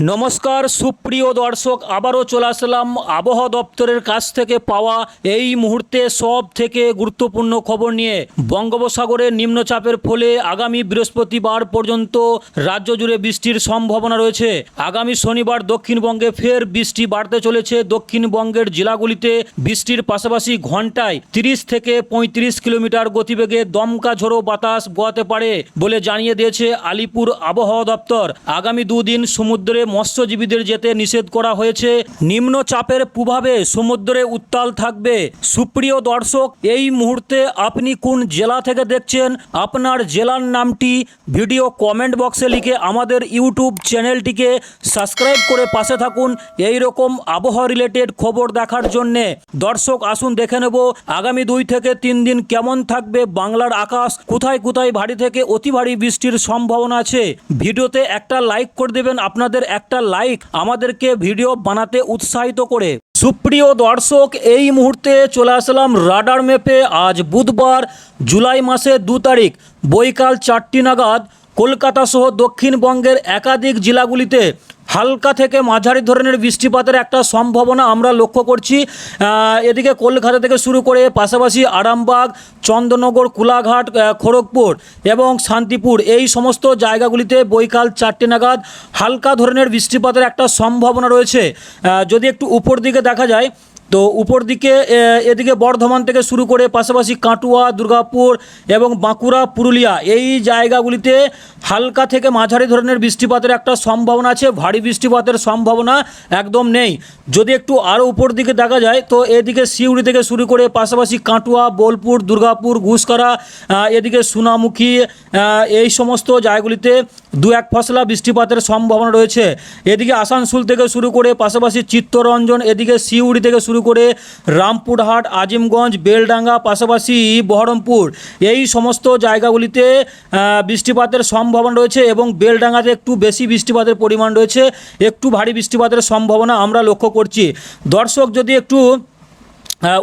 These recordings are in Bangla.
নমস্কার, সুপ্রিয় দর্শক, আবারও চলে আসলাম আবহাওয়া দপ্তরের কাছ থেকে পাওয়া এই মুহূর্তে সব থেকে গুরুত্বপূর্ণ খবর নিয়ে। বঙ্গোপসাগরের নিম্নচাপের ফলে আগামী বৃহস্পতিবার পর্যন্ত রাজ্য জুড়ে বৃষ্টির সম্ভাবনা রয়েছে। আগামী শনিবার দক্ষিণবঙ্গে ফের বৃষ্টি বাড়তে চলেছে। দক্ষিণবঙ্গের জেলাগুলিতে বৃষ্টির পাশাপাশি ঘন্টায় তিরিশ থেকে পঁয়ত্রিশ কিলোমিটার গতিবেগে দমকা ঝোড়ো বাতাস বয়াতে পারে বলে জানিয়ে দিয়েছে আলিপুর আবহাওয়া দপ্তর। আগামী দুদিন সমুদ্রে মৎস্যজীবীদের যেতে নিষেধ করা হয়েছে। নিম্নচাপের প্রভাবে সমুদ্রে উত্তাল থাকবে। সুপ্রিয় দর্শক, এই মুহূর্তে আপনি কোন জেলা থেকে দেখছেন? আপনার জেলার নামটি ভিডিও কমেন্ট বক্সে লিখে আমাদের ইউটিউব চ্যানেলটিকে সাবস্ক্রাইব করে পাশে থাকুন। এই রকম আবহাওয়া রিলেটেড খবর দেখার জন্যে দর্শক আসুন দেখে নেব আগামী দুই থেকে তিন দিন কেমন থাকবে বাংলার আকাশ। কোথায় কোথায় ভারী থেকে অতি ভারী বৃষ্টির সম্ভাবনা আছে? ভিডিওতে একটা লাইক করে দেবেন আপনাদের একটা লাইক আমাদেরকে ভিডিও বানাতে উৎসাহিত করে। সুপ্রিয় দর্শক, এই মুহূর্তে চলে আসলাম রাডার ম্যাপে আজ বুধবার, জুলাই মাসের দু তারিখ, বৈকাল চারটি নাগাদ, কলকাতা সহ দক্ষিণবঙ্গের একাধিক জেলাগুলিতে হালকা থেকে মাঝারি ধরনের বৃষ্টিপাতের একটা সম্ভাবনা আমরা লক্ষ্য করছি। এদিকে কলকাতা থেকে শুরু করে পাশাপাশি আরামবাগ, চন্দ্রনগর, কুলাঘাট খড়গপুর এবং শান্তিপুর এই সমস্ত জায়গাগুলিতে বৈকাল চারটে নাগাদ হালকা ধরনের বৃষ্টিপাতের একটা সম্ভাবনা রয়েছে। যদি একটু উপর দিকে দেখা যায় তো উপর দিকে এদিকে বর্ধমান থেকে শুরু করে পাশাপাশি কাটুয়া, দুর্গাপুর এবং বাঁকুড়া, পুরুলিয়া এই জায়গাগুলিতে হালকা থেকে মাঝারি ধরনের বৃষ্টিপাতের একটা সম্ভাবনা আছে। ভারী বৃষ্টিপাতের সম্ভাবনা একদম নেই। যদি একটু আরও উপর দিকে দেখা যায়, তো এদিকে সিউড়ি থেকে শুরু করে পাশাপাশি কাটুয়া, বোলপুর, দুর্গাপুর ঘুষকরা এদিকে সোনামুখী এই সমস্ত জায়গাগুলিতে দু এক ফসলা বৃষ্টিপাতের সম্ভাবনা রয়েছে। এদিকে আসানসোল থেকে শুরু করে পাশাপাশি চিত্তরঞ্জন, এদিকে সিউড়ি থেকে শুরু করে রামপুরহাট, আজিমগঞ্জ, বেলডাঙ্গা, পাশাপাশি বহরমপুর। এই সমস্ত জায়গাগুলিতে বৃষ্টিপাতের সম্ভাবনা রয়েছে এবং বেলডাঙ্গাতে একটু বেশি বৃষ্টিপাতের পরিমাণ রয়েছে। একটু ভারী বৃষ্টিপাতের সম্ভাবনা আমরা লক্ষ্য করছি। দর্শক যদি একটু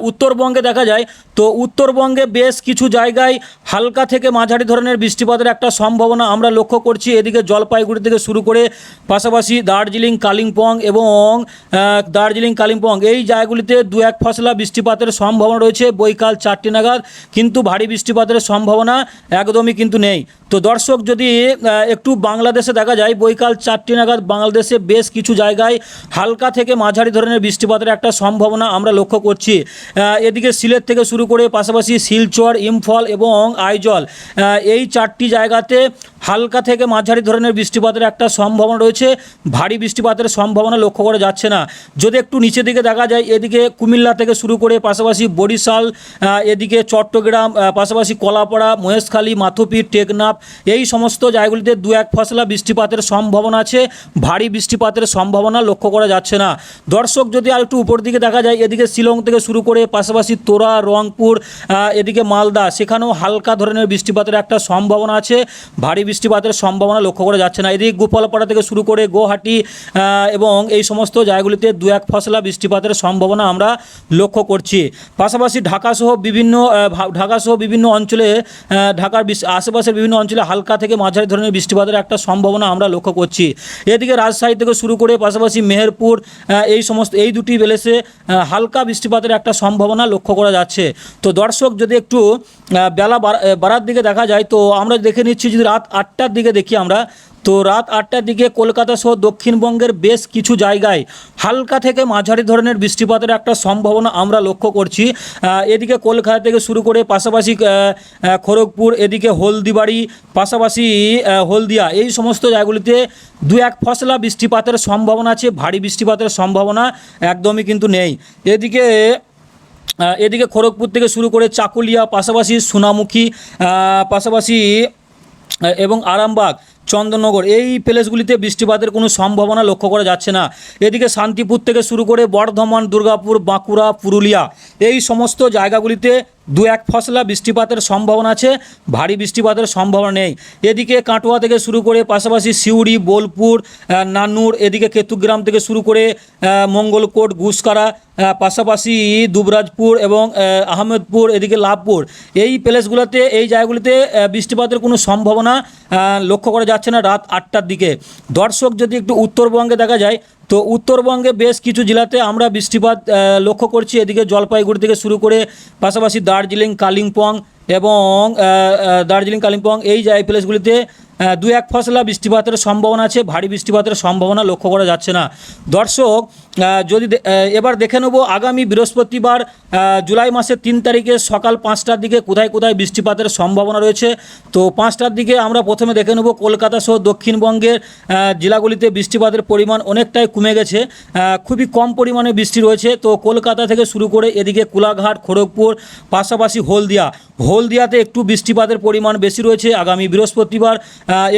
উত্তরবঙ্গে দেখা যায় তো উত্তরবঙ্গে বেশ কিছু জায়গায় হালকা থেকে মাঝারি ধরনের বৃষ্টিপাতের একটা সম্ভাবনা আমরা লক্ষ্য করছি। এদিকে জলপাইগুড়ি থেকে শুরু করে পাশাপাশি দার্জিলিং, কালিম্পং এবং দার্জিলিং, কালিম্পং এই জায়গাগুলিতে দু এক ফসলা বৃষ্টিপাতের সম্ভাবনা রয়েছে। বৈকাল চারটি নাগাদ কিন্তু ভারী বৃষ্টিপাতের সম্ভাবনা একদমই কিন্তু নেই। তো দর্শক যদি একটু বাংলাদেশে দেখা যায়, বৈকাল চারটি নাগাদ বাংলাদেশে বেশ কিছু জায়গায় হালকা থেকে মাঝারি ধরনের বৃষ্টিপাতের একটা সম্ভাবনা আমরা লক্ষ্য করছি। এদিকে সিলেট থেকে শুরু করে পাশাপাশি শিলচর, ইম্ফল এবং আইজল এই চারটি জায়গাতে হালকা থেকে মাঝারি ধরনের বৃষ্টিপাতের একটা সম্ভাবনা রয়েছে। ভারী বৃষ্টিপাতের সম্ভাবনা লক্ষ্য করা যাচ্ছে না। যদি একটু নিচের দিকে দেখা যায়, এদিকে কুমিল্লা থেকে শুরু করে পাশাপাশি বরিশাল এদিকে চট্টগ্রাম পাশাপাশি কলাপাড়া, মহেশখালী, মাথুপি, টেকনাফ, এই সমস্ত জায়গাগুলিতে দু এক ফসলা বৃষ্টিপাতের সম্ভাবনা আছে। ভারী বৃষ্টিপাতের সম্ভাবনা লক্ষ্য করা যাচ্ছে না। দর্শক, যদি আর একটু উপর দিকে দেখা যায়, এদিকে শিলং থেকে শুরু করে পাশাপাশি তোরা রংপুর এদিকে মালদা। সেখানেও হালকা ধরনের বৃষ্টিপাতের একটা সম্ভাবনা আছে। ভারী বৃষ্টিপাতের সম্ভাবনা লক্ষ্য করা যাচ্ছে না। এদিকে গোপালপাড়া থেকে শুরু করে গুয়াহাটি এবং এই সমস্ত জায়গাগুলিতে দু এক ফসলা বৃষ্টিপাতের সম্ভাবনা আমরা লক্ষ্য করছি। পাশাপাশি ঢাকাসহ বিভিন্ন ঢাকাসহ বিভিন্ন অঞ্চলে ঢাকার আশেপাশের বিভিন্ন অঞ্চলে হালকা থেকে মাঝারি ধরনের বৃষ্টিপাতের একটা সম্ভাবনা আমরা লক্ষ্য করছি। এদিকে রাজশাহী থেকে শুরু করে পাশাপাশি মেহেরপুর এই সমস্ত এই দুটি বেলেসে হালকা বৃষ্টিপাতের একটা সম্ভাবনা লক্ষ্য করা যাচ্ছে। তো দর্শক যদি একটু বেলা বাড়ার দিকে দেখা যায়, তো আমরা দেখে নিচ্ছি যদি রাত আটটার দিকে দেখি আমরা, তো রাত আটটার দিকে কলকাতা সহ দক্ষিণবঙ্গের বেশ কিছু জায়গায় হালকা থেকে মাঝারি ধরনের বৃষ্টিপাতের একটা সম্ভাবনা আমরা লক্ষ্য করছি। এদিকে কলকাতা থেকে শুরু করে পাশাপাশি খড়গপুর, এদিকে হলদিবাড়ি, পাশাপাশি হলদিয়া, এই সমস্ত জায়গাগুলিতে দু এক ফসলা বৃষ্টিপাতের সম্ভাবনা আছে, ভারী বৃষ্টিপাতের সম্ভাবনা একদমই কিন্তু নেই। এদিকে এদিকে খড়গপুর থেকে শুরু করে চাকুলিয়া, পাশাপাশি সোনামুখী পাশাপাশি এবং আরামবাগ, চন্দননগর, এই প্লেসগুলিতে বৃষ্টিপাতের কোনো সম্ভাবনা লক্ষ্য করা যাচ্ছে না। এদিকে শান্তিপুর থেকে শুরু করে বর্ধমান, দুর্গাপুর, বাঁকুড়া, পুরুলিয়া, এই সমস্ত জায়গাগুলিতে দু এক ফসলা বৃষ্টিপাতের সম্ভাবনা আছে ভারী বৃষ্টিপাতের সম্ভাবনা নেই। এদিকে কাটোয়া থেকে শুরু করে পাশাপাশি সিউড়ি বোলপুর আহ, নান্নুর এদিকে কেতুগ্রাম থেকে শুরু করে মঙ্গলকোট গুসকারা পাশাপাশি দুবরাজপুর এবং আহমেদপুর এদিকে লাভপুর। এই প্লেসগুলোতে এই জায়গাগুলিতে বৃষ্টিপাতের কোনো সম্ভাবনা লক্ষ্য করা যাচ্ছে না রাত আটটার দিকে। দর্শক যদি একটু উত্তরবঙ্গে দেখা যায় তো উত্তরবঙ্গে বেশ কিছু জেলাতে আমরা বৃষ্টিপাত লক্ষ্য করছি। এদিকে জলপাইগুড়ি থেকে শুরু করে পাশাপাশি দার্জিলিং, কালিম্পং এবং দার্জিলিং, কালিম্পং এই প্লেসগুলিতে দু এক ফসলা বৃষ্টিপাতের সম্ভাবনা আছে। ভারী বৃষ্টিপাতের সম্ভাবনা লক্ষ্য করা যাচ্ছে না। দর্শক যদি এবার দেখে নেব আগামী বৃহস্পতিবার জুলাই মাসের তিন তারিখে সকাল পাঁচটার দিকে কোথায় কোথায় বৃষ্টিপাতের সম্ভাবনা রয়েছে। তো পাঁচটার দিকে আমরা প্রথমে দেখে নেব কলকাতা সহ দক্ষিণবঙ্গের জেলাগুলিতে বৃষ্টিপাতের পরিমাণ অনেকটাই কমে গেছে। খুবই কম পরিমাণে বৃষ্টি রয়েছে। তো কলকাতা থেকে শুরু করে এদিকে কোলাঘাট, খড়গপুর, পাশাপাশি হলদিয়া। হলদিয়াতে একটু বৃষ্টিপাতের পরিমাণ বেশি রয়েছে। আগামী বৃহস্পতিবার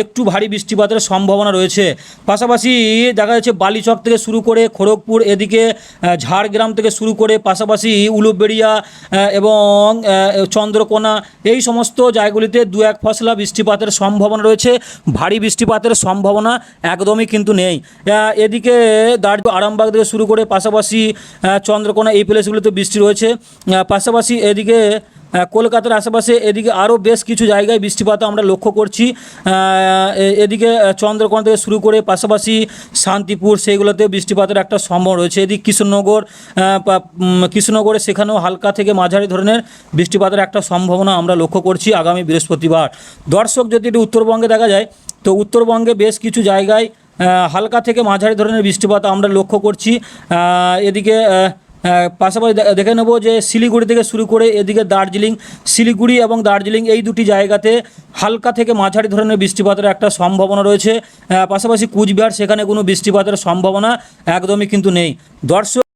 একটু ভারী বৃষ্টিপাতের সম্ভাবনা রয়েছে। পাশাপাশি দেখা যাচ্ছে বালিচক থেকে শুরু করে খড়গপুর এদিকে ঝাড়গ্রাম থেকে শুরু করে পাশাপাশি উলুবেড়িয়া এবং চন্দ্রকোনা এই সমস্ত জায়গাগুলিতে দু এক ফসলা বৃষ্টিপাতের সম্ভাবনা রয়েছে। ভারী বৃষ্টিপাতের সম্ভাবনা একদমই কিন্তু নেই। এদিকে দার্জিলিং, আরামবাগ থেকে শুরু করে পাশাপাশি চন্দ্রকোনা এই প্লেসগুলিতে বৃষ্টি রয়েছে। পাশাপাশি এদিকে কলকাতার আশেপাশে এদিকে আরও বেশ কিছু জায়গায় বৃষ্টিপাত আমরা লক্ষ্য করছি। এদিকে চন্দ্রকোনা থেকে শুরু করে পাশাপাশি শান্তিপুর সেইগুলোতে বৃষ্টিপাতের একটা সম্ভব রয়েছে। এদিকে কৃষ্ণনগর কৃষ্ণনগরে সেখানেও হালকা থেকে মাঝারি ধরনের বৃষ্টিপাতের একটা সম্ভাবনা আমরা লক্ষ্য করছি আগামী বৃহস্পতিবার। দর্শক, যদি এটি উত্তরবঙ্গে দেখা যায়, তো উত্তরবঙ্গে বেশ কিছু জায়গায় হালকা থেকে মাঝারি ধরনের বৃষ্টিপাত আমরা লক্ষ্য করছি। এদিকে পাশাপাশি দেখে নেব যে শিলিগুড়ি থেকে শুরু করে এদিকে দার্জিলিং, শিলিগুড়ি এবং দার্জিলিং এই দুটি জায়গাতে হালকা থেকে মাঝারি ধরনের বৃষ্টিপাতের একটা সম্ভাবনা রয়েছে। পাশাপাশি কুচবিহার সেখানে কোনো বৃষ্টিপাতের সম্ভাবনা একদমই কিন্তু নেই। দর্শক